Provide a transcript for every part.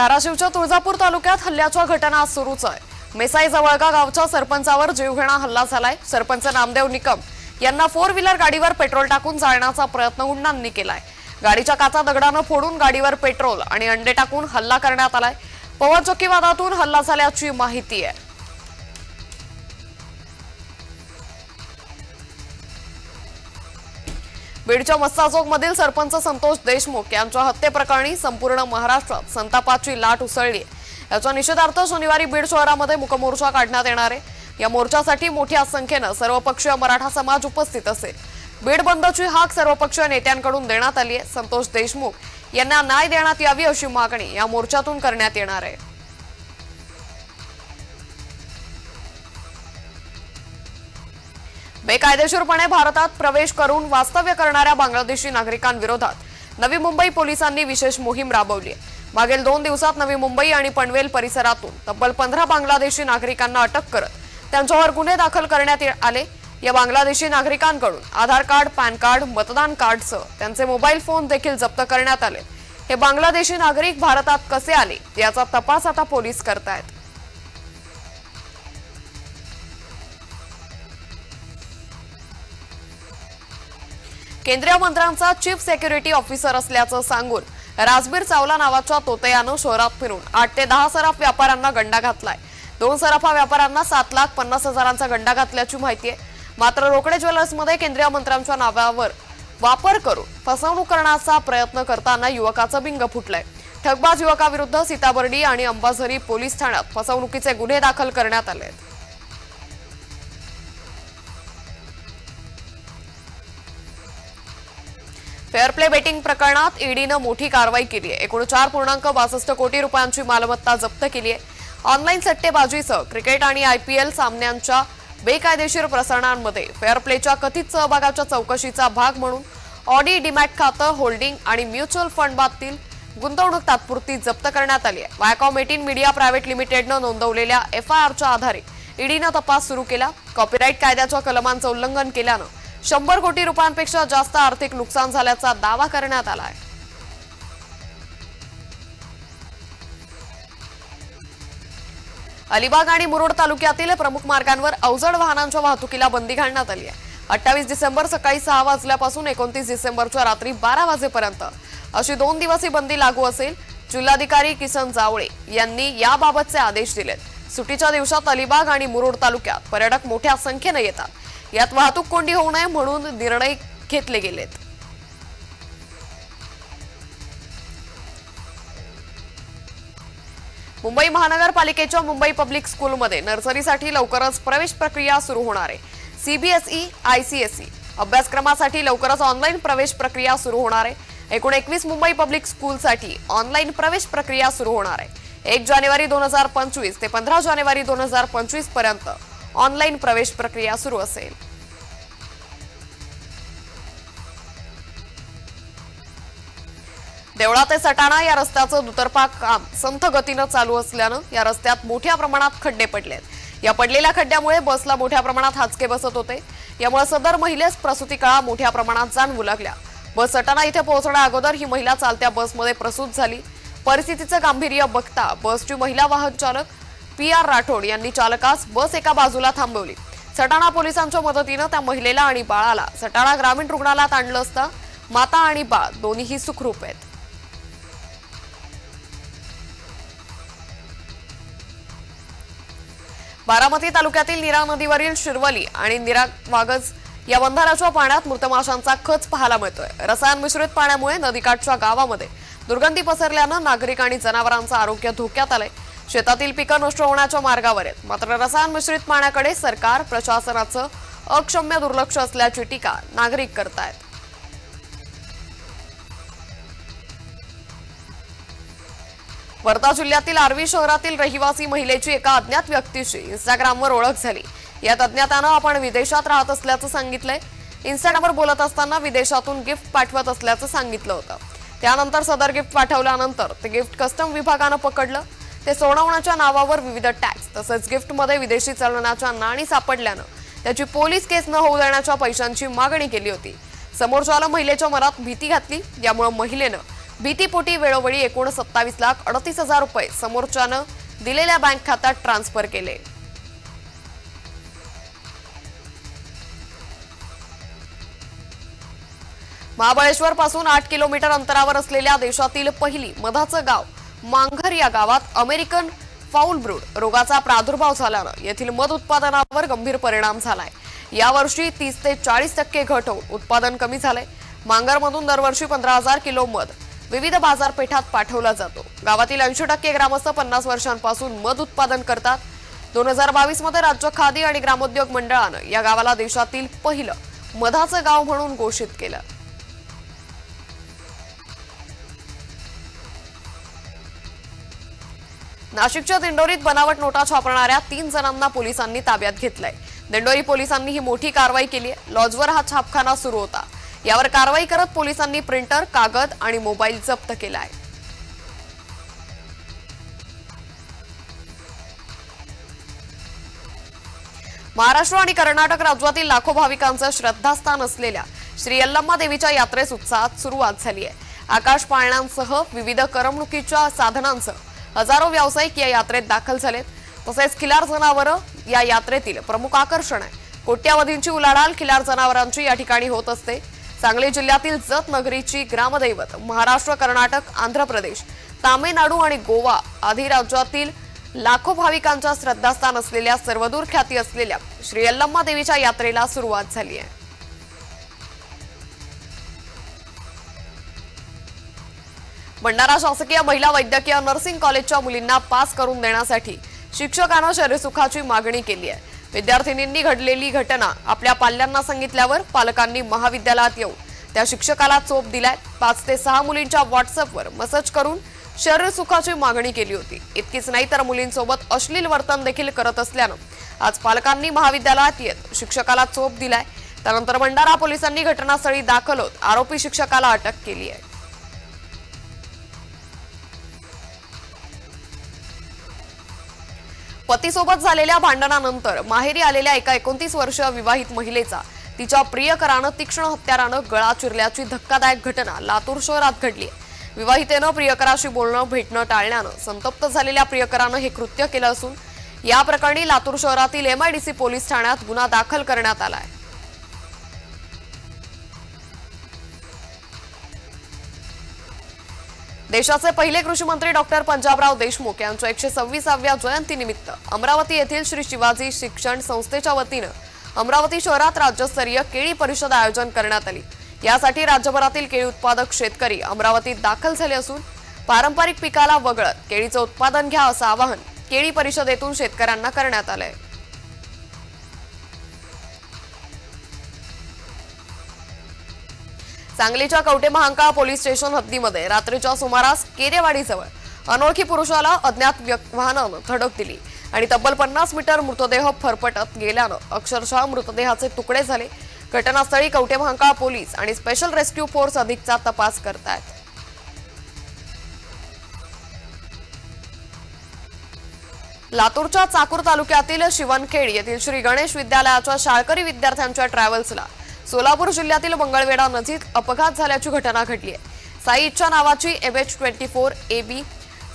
धाराशिवच्या तुळजापूर तालुक्यात हल्ल्याच्या घटना सुरूच आहे. मेसाई जवळगा गावच्या सरपंचावर जीवघेणा हल्ला झालाय. सरपंच नामदेव निकम यांना फोर व्हीलर गाडीवर पेट्रोल टाकून जाळण्याचा प्रयत्न गुंडांनी केलाय. गाडीच्या काचा दगडानं फोडून गाडीवर पेट्रोल आणि अंडे टाकून हल्ला करण्यात आलाय. पवन चक्कीवादातून हल्ला झाल्याची माहिती आहे. बीडच्या मस्ताजोगमधील सरपंच संतोष देशमुख यांच्या हत्येप्रकरणी संपूर्ण महाराष्ट्रात संतापाची लाट उसळली आहे. याच्या निषेधार्थ शनिवारी बीड शहरामध्ये मुकमोर्चा काढण्यात येणार आहे. या मोर्चासाठी मोठ्या संख्येनं सर्वपक्षीय मराठा समाज उपस्थित असेल. बीड बंदची हाक सर्वपक्षीय नेत्यांकडून देण्यात आली आहे. संतोष देशमुख यांना न्याय देण्यात यावी अशी मागणी या मोर्चातून करण्यात येणार आहे. बेकायदेशीरपणे भारतात प्रवेश करून वास्तव्य करणाऱ्या बांगलादेशी नागरिकांविरोधात नवी मुंबई पोलिसांनी विशेष मोहीम राबवली आहे. मागील दोन दिवसात नवी मुंबई आणि पनवेल परिसरातून तब्बल पंधरा बांगलादेशी नागरिकांना अटक करत त्यांच्यावर गुन्हे दाखल करण्यात ये- आले. या बांगलादेशी नागरिकांकडून आधार कार्ड पॅन कार्ड मतदान कार्डसह त्यांचे मोबाईल फोन देखील जप्त करण्यात आले. हे बांगलादेशी नागरिक भारतात कसे आले याचा तपास आता पोलीस करतायत. केंद्रीय मंत्र्यांचा चीफ सेक्युरिटी ऑफिसर असल्याचं सांगून राजबीर चावला नावाच्या तोतयानं शहरात फिरून आठ ते दहा सराफ व्यापाऱ्यांना गंडा घातलाय. दोन सराफा व्यापाऱ्यांना सात लाख पन्नास हजारांचा गंडा घातल्याची माहिती आहे. मात्र रोकडे ज्वेलर्समध्ये केंद्रीय मंत्र्यांच्या नावावर वापर करून फसवणूक करण्याचा प्रयत्न करताना युवकाचं बिंग फुटलंय. ठगबाज युवकाविरुद्ध सीताबर्डी आणि अंबाझरी पोलीस ठाण्यात फसवणुकीचे गुन्हे दाखल करण्यात आले आहेत फेअर प्ले बेटिंग प्रकरणात ईडीनं मोठी कारवाई केली आहे. एकूण चार पूर्णांक बासष्ट कोटी रुपयांची मालमत्ता जप्त केली आहे. ऑनलाईन सट्टेबाजीसह क्रिकेट आणि आयपीएल सामन्यांच्या बेकायदेशीर प्रसारणांमध्ये फेअर प्लेच्या कथित सहभागाच्या चौकशीचा भाग म्हणून ऑडी डिमॅट खातं होल्डिंग आणि म्युच्युअल फंडबाबतील गुंतवणूक तात्पुरती जप्त करण्यात आली आहे. वायकॉम एटीन मीडिया प्रायव्हेट लिमिटेडनं नोंदवलेल्या एफ आय आरच्या आधारे ईडीनं तपास सुरू केला. कॉपीराईट कायद्याच्या कलमांचं उल्लंघन केल्यानं शंभर कोटी रुपयांपेक्षा जास्त आर्थिक नुकसान झाल्याचा दावा करण्यात आला आहे अलिबाग आणि मुरुड तालुक्यातील प्रमुख मार्गांवर अवजड वाहनांच्या वाहतुकीला बंदी घालण्यात आली आहे. अठ्ठावीस डिसेंबर सकाळी सहा वाजल्यापासून एकोणतीस डिसेंबरच्या रात्री बारा वाजेपर्यंत अशी दोन दिवसीय बंदी लागू असेल जिल्हाधिकारी किसन जावळे यांनी याबाबतचे आदेश दिलेत. सुट्टीच्या दिवसात अलिबाग आणि मुरुड तालुक्यात पर्यटक मोठ्या संख्येनं येतात. यात वाहतूक कोंडी होऊ नये म्हणून निर्णय घेतले गेलेत. मुंबई महानगरपालिकेच्या मुंबई पब्लिक स्कूलमध्ये नर्सरीसाठी लवकरच प्रवेश प्रक्रिया सुरू होणार आहे. सीबीएसई आयसीएसई अभ्यासक्रमासाठी लवकरच ऑनलाईन प्रवेश प्रक्रिया सुरू होणार आहे. एकूण एकवीस मुंबई पब्लिक स्कूलसाठी ऑनलाईन प्रवेश प्रक्रिया सुरू होणार आहे. एक जानेवारी दोन हजार पंचवीस ते पंधरा जानेवारी दोन हजार पंचवीसपर्यंत ऑनलाईन प्रवेश प्रक्रिया सुरू असेल. देवळा ते सटाणा या रस्त्याचं दुतर्फा काम संथ गतीनं चालू असल्यानं या रस्त्यात मोठ्या प्रमाणात खड्डे पडलेत. या पडलेल्या खड्ड्यामुळे बसला मोठ्या प्रमाणात हाचके बसत होते. यामुळे सदर महिलेस प्रसूती काळा मोठ्या प्रमाणात जाणवू लागल्या. बस सटाणा इथे पोहोचण्या अगोदर ही महिला चालत्या बसमध्ये प्रसूत झाली. परिस्थितीचं गांभीर्य बघता बसची महिला वाहन चालक पी आर राठोड यांनी चालकास बस एका बाजूला थांबवली. सटाणा पोलिसांच्या मदतीनं त्या महिलेला आणि बाळाला सटाणा ग्रामीण रुग्णालयात आणलं असता. माता आणि बाळ दोन्हीही सुखरूप आहेत. बारामती तालुक्यातील निरा नदीवरील शिरवली आणि निरा वागज या बंधाऱ्याच्या पाण्यात मृत माशांचा खच पाहायला मिळतोय. रसायन मिश्रित पाण्यामुळे नदीकाठच्या गावामध्ये दुर्गंधी पसरल्यानं नागरिक आणि जनावरांचं आरोग्य धोक्यात आलंय. शेतातील पिकं नष्ट होण्याच्या मार्गावर आहेत. मात्र रसायन मिश्रित पाण्याकडे सरकार प्रशासनाचं अक्षम्य दुर्लक्ष असल्याची टीका नागरिक करतायत. वर्धा जिल्ह्यातील आर्वी शहरातील रहिवासी महिलेची एका अज्ञात व्यक्तीशी इंस्टाग्रामवर ओळख झाली. यात अज्ञातानं आपण विदेशात राहत असल्याचं सांगितलंय. इंस्टाग्रामवर बोलत असताना विदेशातून गिफ्ट पाठवत असल्याचं सांगितलं होतं. त्यानंतर सदर गिफ्ट पाठवल्यानंतर ते गिफ्ट कस्टम विभागानं पकडलं. ते सोडवण्याच्या नावावर विविध टॅक्स तसंच गिफ्टमध्ये विदेशी चलनाच्या नाणी सापडल्यानं त्याची पोलीस केस न होऊ देण्याच्या पैशांची मागणी केली होती. समोरच्याला महिलेच्या मनात भीती घातली यामुळे महिलेनं भीतीपोटी वेळोवेळी एकूण सत्तावीस लाख अडतीस हजार रुपये समोरच्यानं दिलेल्या बँक खात्यात ट्रान्सफर केले. महाबळेश्वर पासून आठ किलोमीटर अंतरावर असलेल्या देशातील पहिली मधाचं गाव मांघर या गावात अमेरिकन फाऊल ब्रूड रोगाचा प्रादुर्भाव झाल्यानं येथील मध उत्पादनावर गंभीर परिणाम झालाय. यावर्षी तीस ते चाळीस टक्के घट होऊन उत्पादन कमी झालंय. मांगरमधून दरवर्षी पंधरा हजार किलो मध विविध बाजारपेठात पाठवला जातो. गावातील ऐंशी टक्के ग्रामस्थ पन्नास वर्षांपासून मध उत्पादन करतात. दोन हजार बावीसमध्ये राज्य खादी आणि ग्रामोद्योग मंडळानं या गावाला देशातील पहिलं मधाचं गाव म्हणून घोषित केलं. नाशिकच्या दिंडोरीत बनावट नोटा छापणाऱ्या तीन जणांना पोलिसांनी ताब्यात घेतलंय. दिंडोरी पोलिसांनी ही मोठी कारवाई केली आहे लॉजवर हा छापखाना सुरू होता. यावर कारवाई करत पोलिसांनी प्रिंटर कागद आणि मोबाईल जप्त केला आहे महाराष्ट्र आणि कर्नाटक राज्यातील लाखो भाविकांचं श्रद्धास्थान असलेल्या श्री यल्लम्मा देवीच्या यात्रेस उत्साहात सुरुवात झाली आहे आकाश पाळण्यांसह विविध करमणुकीच्या साधनांसह हजारो व्यावसायिक या यात्रेत दाखल झालेत. तसेच खिलार जनावरं या यात्रेतील प्रमुख आकर्षण आहे. कोट्यावधींची उलाढाल खिलार जनावरांची या ठिकाणी होत असते. सांगली जिल्ह्यातील जत नगरीची ग्रामदैवत महाराष्ट्र कर्नाटक आंध्र प्रदेश तामिळनाडू आणि गोवा आदी राज्यातील लाखो भाविकांच्या श्रद्धास्थान असलेल्या सर्वदूर ख्याती असलेल्या श्री यल्लम्मा देवीच्या यात्रेला सुरुवात झाली आहे. भंडारा शासकीय महिला वैद्यकीय नर्सिंग कॉलेजच्या मुलींना पास करून देण्यासाठी शिक्षकानं शरीरसुखाची मागणी केली आहे. विद्यार्थिनींनी घडलेली घटना आपल्या पाल्यांना सांगितल्यावर पालकांनी महाविद्यालयात येऊन त्या शिक्षकाला चोप दिलाय. पाच ते सहा मुलींच्या व्हॉट्सअपवर मसज करून शरीरसुखाची मागणी केली होती. इतकीच नाही तर मुलींसोबत अश्लील वर्तन देखील करत असल्यानं आज पालकांनी महाविद्यालयात येत शिक्षकाला चोप दिलाय. त्यानंतर भंडारा पोलिसांनी घटनास्थळी दाखल होत आरोपी शिक्षकाला अटक केली आहे. पतीसोबत झालेल्या भांडणानंतर माहेरी आलेल्या एका एकोणतीस वर्षीय विवाहित महिलेचा तिच्या प्रियकरानं तीक्ष्ण हत्यारानं गळा चिरल्याची धक्कादायक घटना लातूर शहरात घडली आहे. विवाहितेनं प्रियकराशी बोलणं भेटणं टाळल्यानं संतप्त झालेल्या प्रियकरानं हे कृत्य केलं असून या प्रकरणी लातूर शहरातील एमआयडीसी पोलीस ठाण्यात गुन्हा दाखल करण्यात आला आहे देशाचे पहिले कृषी मंत्री डॉक्टर पंजाबराव देशमुख यांच्या एकशे सव्वीसाव्या जयंतीनिमित्त अमरावती येथील श्री शिवाजी शिक्षण संस्थेच्या वतीनं अमरावती शहरात राज्यस्तरीय केळी परिषद आयोजन करण्यात आली. यासाठी राज्यभरातील केळी उत्पादक शेतकरी अमरावतीत दाखल झाले असून पारंपरिक पिकाला वगळत केळीचं उत्पादन घ्या असं आवाहन केळी परिषदेतून शेतकऱ्यांना करण्यात आलंय. सांगलीच्या कवटे महांकाळ पोलीस स्टेशन हद्दीमध्ये रात्रीच्या सुमारास केरेवाडीजवळ अनोळखी पुरुषाला अज्ञात वाहनानं धडक दिली आणि तब्बल पन्नास मीटर मृतदेह फरफटत गेल्यानं अक्षरशः मृतदेहाचे तुकडे झाले. घटनास्थळी कवटे महांकाळ पोलीस आणि स्पेशल रेस्क्यू फोर्स अधिकचा तपास करतायत. लातूरच्या चाकूर तालुक्यातील शिवनखेड येथील श्री गणेश विद्यालयाच्या शाळकरी विद्यार्थ्यांच्या ट्रॅव्हल्सला सोलापूर जिल्ह्यातील मंगळवेढा नजीक अपघात झाल्याची घटना घडली आहे. साई इच्छा नावाची M H twenty four A B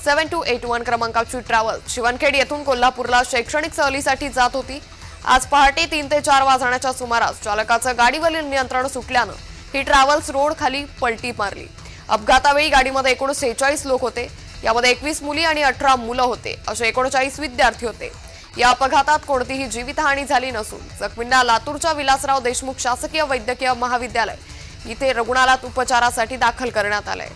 seven two eight one क्रमांकाची ट्रॅव्हल शिवनखेड येथून कोल्हापूरला शैक्षणिक सहलीसाठी जात होती. आज पहाटे तीन ते चार वाजण्याच्या सुमारास चालकाचं गाडीवरील नियंत्रण सुटल्यानं ही ट्रॅव्हल्स रोड खाली पलटी मारली. अपघातावेळी गाडीमध्ये एकूण सेहेचाळीस लोक होते. यामध्ये एकवीस मुली आणि अठरा मुलं होते. असे एकोणचाळीस विद्यार्थी होते. या अपघातात कोणतीही जीवितहानी झाली नसून जखमींना लातूरच्या विलासराव देशमुख शासकीय वैद्यकीय महाविद्यालय इथे रुग्णालयात उपचारासाठी दाखल करण्यात आलंय.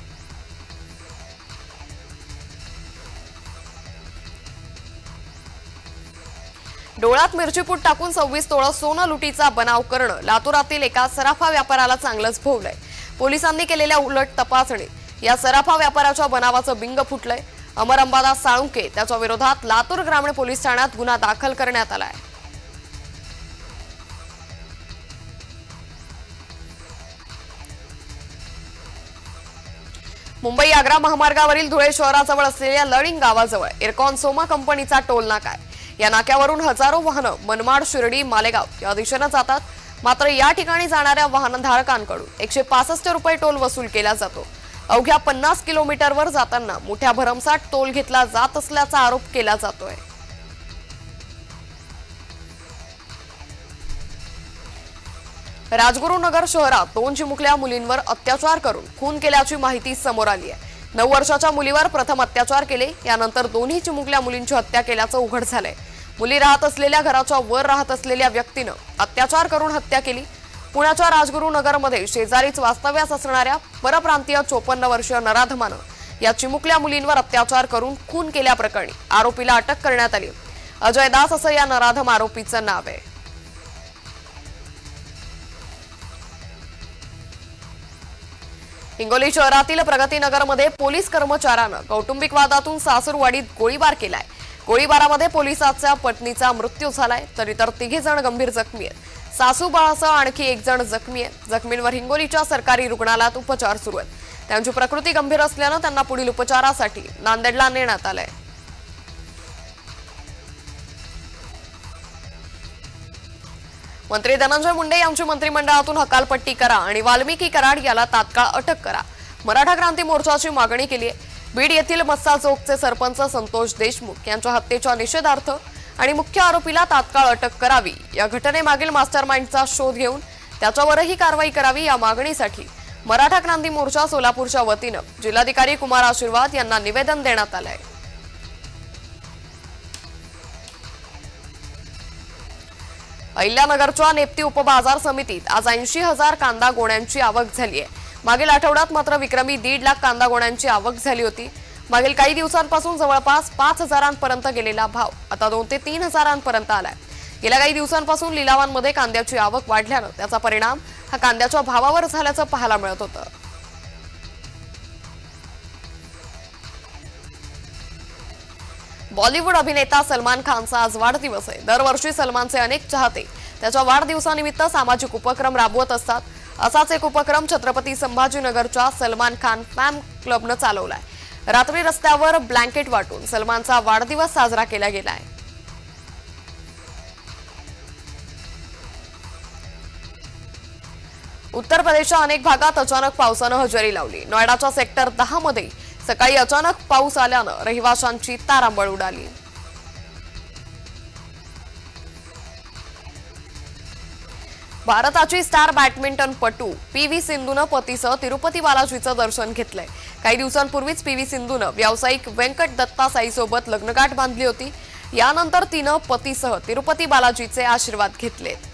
डोळ्यात मिरचीपूट टाकून सव्वीस तोळ सोनं लुटीचा बनाव करणं लातूरातील एका सराफा व्यापाराला चांगलंच भोवलंय. पोलिसांनी केलेल्या उलट तपासणीत या सराफा व्यापाराच्या बनावाचं बिंग फुटलंय. अमर अंबादास साळुंके त्याच्या विरोधात लातूर ग्रामीण पोलीस ठाण्यात गुन्हा दाखल करण्यात आलाय मुंबई आग्रा महामार्गावरील धुळे शहराजवळ असलेल्या लळिंग गावाजवळ इरकॉन सोमा कंपनीचा टोल नाका आहे. या नाक्यावरून हजारो वाहनं मनमाड शिर्डी मालेगाव या दिशेनं जातात. मात्र या ठिकाणी जाणाऱ्या वाहनधारकांकडून एकशे पासष्ट रुपये टोल वसूल केला जातो. अवघ्या पन्नास किलोमीटरवर जाताना मोठ्या भरमसाठ टोल घेतला जात असल्याचा आरोप केला जातोय. राजगुरुनगर शहरात दोन चिमुकल्या मुलींवर अत्याचार करून खून केल्याची माहिती समोर आली आहे नऊ वर्षाच्या मुलीवर प्रथम अत्याचार केले यानंतर दोन्ही चिमुकल्या मुलींची हत्या केल्याचं उघड झालंय. मुली राहत असलेल्या घराच्या वर राहत असलेल्या व्यक्तीनं अत्याचार करून हत्या केली पुण्याच्या राजगुरुनगरमध्ये शेजारीच वास्तव्यास असणाऱ्या परप्रांतीय चोपन्न वर्षीय नराधमानं या चिमुकल्या मुलींवर अत्याचार करून खून केल्याप्रकरणी आरोपीला अटक करण्यात आली. अजय दास असं या नराधम आरोपीचं नाव आहे. हिंगोली शहरातील प्रगतीनगरमध्ये पोलीस कर्मचाऱ्यानं कौटुंबिक वादातून सासूरवाडीत गोळीबार केलाय. गोळीबारामध्ये पोलिसाच्या पत्नीचा मृत्यू झालाय तर इतर तिघे जण गंभीर जखमी आहेत. सासू बाळासह आणखी एक जण जखमी आहे जखमींवर हिंगोलीच्या सरकारी रुग्णालयात उपचार सुरू आहेत. त्यांची प्रकृती गंभीर असल्यानं त्यांना पुढील उपचारासाठी नांदेडला नेण्यात आलंय. मंत्री धनंजय मुंडे यांची मंत्रिमंडळातून हकालपट्टी करा आणि वाल्मिकी कराड याला तात्काळ अटक करा. मराठा क्रांती मोर्चाची मागणी केली आहे बीड येथील मस्सा चौकचे सरपंच संतोष देशमुख यांच्या हत्येच्या निषेधार्थ आणि मुख्य आरोपीला तात्काळ अटक करावी. या घटनेमागील मास्टरमाइंडचा शोध घेऊन त्याच्यावरही कारवाई करावी या मागणीसाठी मराठा क्रांती मोर्चा सोलापूरच्या वतीनं जिल्हाधिकारी कुमार आशीर्वाद यांना निवेदन देण्यात आलंय. अहिल्यानगरच्या नेप्ती उपबाजार समितीत आज ऐंशी हजार कांदा गोण्यांची आवक झाली आहे. मागील आठवड्यात मात्र विक्रमी दीड लाख कांदा गोण्यांची आवक झाली होती. मागील काही दिवसांपासून जवळपास पाच हजारांपर्यंत गेलेला भाव आता दोन ते तीन हजारांपर्यंत आलाय. गेल्या काही दिवसांपासून लिलावांमध्ये कांद्याची आवक वाढल्यानं त्याचा परिणाम हा कांद्याच्या भावावर झाल्याचं पाहायला मिळत होतं. बॉलिवूड अभिनेता सलमान खानचा आज वाढदिवस आहे. दरवर्षी सलमानचे अनेक चाहते त्याच्या वाढदिवसानिमित्त सामाजिक उपक्रम राबवत असतात. असाच एक उपक्रम छत्रपती संभाजीनगरच्या सलमान खान फॅम क्लबनं चालवलाय. रात्री रस्त्यावर ब्लँकेट वाटून सलमानचा वाढदिवस साजरा केला गेलाय. उत्तर प्रदेशच्या अनेक भागात अचानक पावसानं हजेरी लावली. नोएडाच्या सेक्टर दहा मध्ये सकाळी अचानक पाऊस आल्यानं रहिवाशांची तारांबळ उडाली. भारताची स्टार बॅडमिंटनपटू पी व्ही सिंधूनं पतीसह तिरुपती बालाजीचं दर्शन घेतलंय. काही दिवसांपूर्वीच पी व्ही सिंधूनं व्यावसायिक व्यंकट दत्ता साईसोबत लग्नगाठ बांधली होती. यानंतर तिनं पतीसह तिरुपती बालाजीचे आशीर्वाद घेतलेत.